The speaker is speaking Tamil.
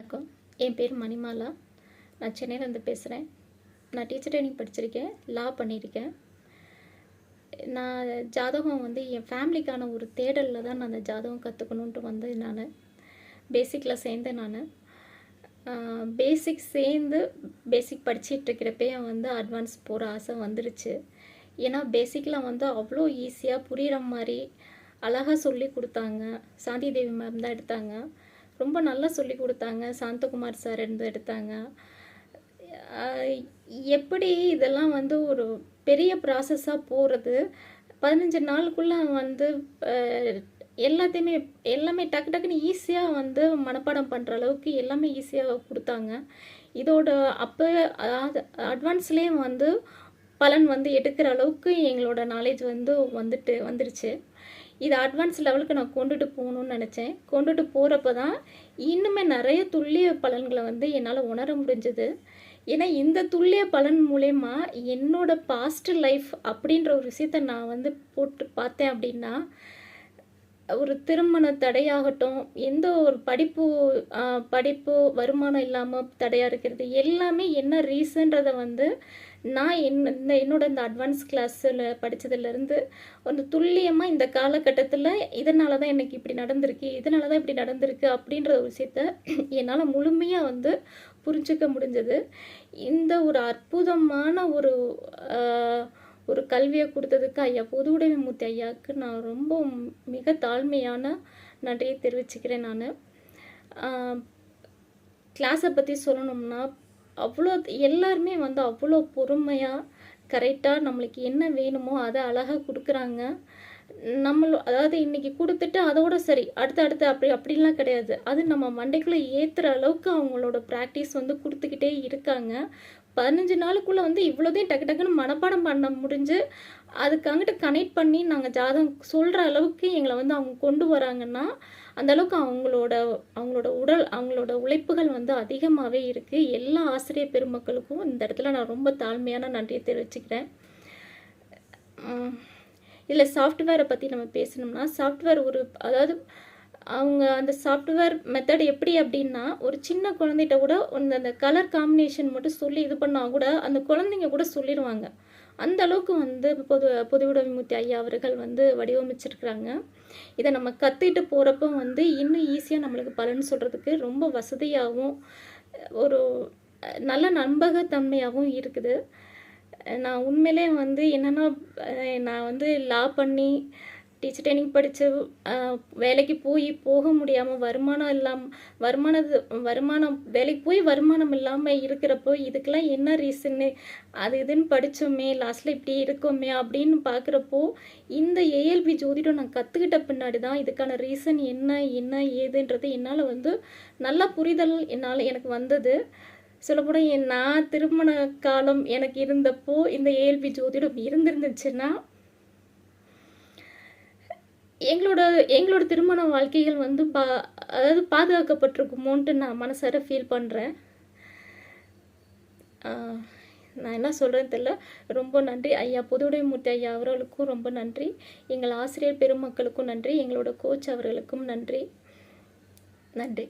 வணக்கம். என் பேர் மணிமாலா. நான் சென்னையிலேருந்து பேசுகிறேன் நான் டீச்சர் ட்ரைனிங் படிச்சிருக்கேன். லா பண்ணியிருக்கேன். நான் ஜாதகம் வந்து என் ஃபேமிலிக்கான ஒரு தேடலில் தான் நான் அந்த ஜாதகம் கற்றுக்கணுன்ட்டு வந்தேன் நான். பேசிக்கில் சேர்ந்தேன் நான். பேசிக் சேர்ந்து பேசிக் படிச்சிட்ருக்கிறப்பே வந்து அட்வான்ஸ் போகிற ஆசை வந்துடுச்சு ஏன்னா பேசிக்கில் வந்து அவ்வளோ ஈஸியாக புரிகிற மாதிரி அழகாக சொல்லி கொடுத்தாங்க. சாந்தி தேவி மேம் தான் எடுத்தாங்க. ரொம்ப நல்லா சொல்லி கொடுத்தாங்க. சாந்தகுமார் சார் இருந்து எடுத்தாங்க. எப்படி இதெல்லாம் வந்து ஒரு பெரிய ப்ராசஸாக போகிறது பதினஞ்சு நாளுக்குள்ளே வந்து எல்லாத்தையுமே எல்லாமே டக்கு டக்குன்னு ஈஸியாக வந்து மனப்பாடம் பண்ணுற அளவுக்கு எல்லாமே ஈஸியாக கொடுத்தாங்க. இதோட அப்போ அட்வான்ஸ்லேயும் வந்து பலன் வந்து எடுக்கிற அளவுக்கு எங்களோட நாலேஜ் வந்து வந்துட்டு வந்துருச்சு. இது அட்வான்ஸ் லெவலுக்கு நான் கொண்டுட்டு போகணும்னு நினச்சேன். கொண்டுட்டு போகிறப்ப தான் இன்னுமே நிறைய துல்லிய பலன்களை வந்து என்னால் உணர முடிஞ்சது. ஏன்னா இந்த துல்லிய பலன் மூலயமா என்னோட பாஸ்ட் லைஃப் அப்படின்ற ஒரு விஷயத்த நான் வந்து போட்டு பார்த்தேன் அப்படின்னா ஒரு திருமண தடையாகட்டும் எந்த ஒரு படிப்பு படிப்பு வருமானம் இல்லாமல் தடையாக இருக்கிறது எல்லாமே என்ன ரீசன்றதை வந்து நான் என் இந்த என்னோட இந்த அட்வான்ஸ் கிளாஸில் படித்ததுலேருந்து ஒரு துல்லியமாக இந்த காலகட்டத்தில் இதனால தான் எனக்கு இப்படி நடந்திருக்கு இதனால தான் இப்படி நடந்திருக்கு அப்படின்ற ஒரு விஷயத்த என்னால் முழுமையாக வந்து புரிஞ்சுக்க முடிஞ்சது. இந்த ஒரு அற்புதமான ஒரு ஒரு கல்வியை கொடுத்ததுக்கு ஐயா பொதுவுடைமைமூர்த்தி ஐயாவுக்கு நான் ரொம்ப மிக தாழ்மையான நன்றியை தெரிவிச்சுக்கிறேன் நான். கிளாஸை பற்றி சொல்லணும்னா அவ்வளோ எல்லாருமே வந்து அவ்வளோ பொறுமையாக கரெக்டாக நம்மளுக்கு என்ன வேணுமோ அதை அழகாக கொடுக்குறாங்க. நம்மளோ அதாவது இன்றைக்கி கொடுத்துட்டு அதோட சரி அடுத்து அடுத்து அப்படி அப்படிலாம் கிடையாது. அது நம்ம மண்டைக்குள்ளே ஏற்றுற அளவுக்கு அவங்களோட ப்ராக்டிஸ் வந்து கொடுத்துக்கிட்டே இருக்காங்க. பதினஞ்சு நாளுக்குள்ளே வந்து இவ்வளோதையும் டக்கு டக்குன்னு மனப்பாடம் பண்ண முடிஞ்சு அதுக்காங்கிட்ட கனெக்ட் பண்ணி நாங்கள் ஜாதகம் சொல்கிற அளவுக்கு எங்களை வந்து அவங்க கொண்டு வராங்கன்னா அந்த அளவுக்கு அவங்களோட அவங்களோட உடல் அவங்களோட உழைப்புகள் வந்து அதிகமாகவே இருக்குது எல்லா ஆசிரியர் பெருமக்களுக்கும் இந்த இடத்துல நான் ரொம்ப தாழ்மையான நன்றியை தெரிவிச்சுக்கிறேன். இதில் சாஃப்ட்வேரை பற்றி நம்ம பேசணும்னா சாஃப்ட்வேர் ஒரு அதாவது அவங்க அந்த சாஃப்ட்வேர் மெத்தட் எப்படி அப்படின்னா ஒரு சின்ன குழந்தைகிட்ட கூட அந்த அந்த கலர் காம்பினேஷன் மட்டும் சொல்லி இது பண்ணால் கூட அந்த குழந்தைங்க கூட சொல்லிடுவாங்க. அந்த அளவுக்கு வந்து பொது பொதுவுடைமைமூர்த்தி ஐயா அவர்கள் வந்து வடிவமைச்சிருக்கிறாங்க. இதை நம்ம கற்றுக்கிட்டு போகிறப்ப வந்து இன்னும் ஈஸியாக நம்மளுக்கு பலன் சொல்கிறதுக்கு ரொம்ப வசதியாகவும் ஒரு நல்ல நம்பகத்தன்மையாகவும் இருக்குது. நான் உண்மையிலே வந்து என்னென்னா நான் வந்து லா பண்ணி டீச்சர் ட்ரைனிங் படித்து வேலைக்கு போய் போக முடியாமல் வருமானம் இல்லாமல் வருமானது வருமானம் வேலைக்கு போய் வருமானம் இல்லாமல் இருக்கிறப்போ இதுக்கெல்லாம் என்ன ரீசன்னு அது இதுன்னு படித்தோமே லாஸ்ட்டில் இப்படி இருக்கோமே அப்படின்னு பார்க்குறப்போ இந்த ஏஎல்பி ஜோதிடம் நான் கற்றுக்கிட்ட பின்னாடி தான் இதுக்கான ரீசன் என்ன என்ன ஏதுன்றது என்னால் வந்து நல்லா புரிதல் என்னால் எனக்கு வந்தது. சொல்லப்போனால் என் நான் திருமண காலம் எனக்கு இருந்தப்போ இந்த ஏஎல்பி ஜோதிடம் இருந்திருந்துச்சுன்னா எங்களோட எங்களோட திருமண வாழ்க்கைகள் வந்து பா அதாவது பாதுகாக்கப்பட்டிருக்குமோன்ட்டு நான் மனசார ஃபீல் பண்ணுறேன் நான் என்ன சொல்கிறேன்னு தெரியல. ரொம்ப நன்றி. ஐயா பொதுவுடைமூர்த்தி ஐயா அவர்களுக்கும் ரொம்ப நன்றி. எங்கள் ஆசிரியர் பெருமக்களுக்கும் நன்றி. எங்களோட கோச் அவர்களுக்கும் நன்றி. நன்றி.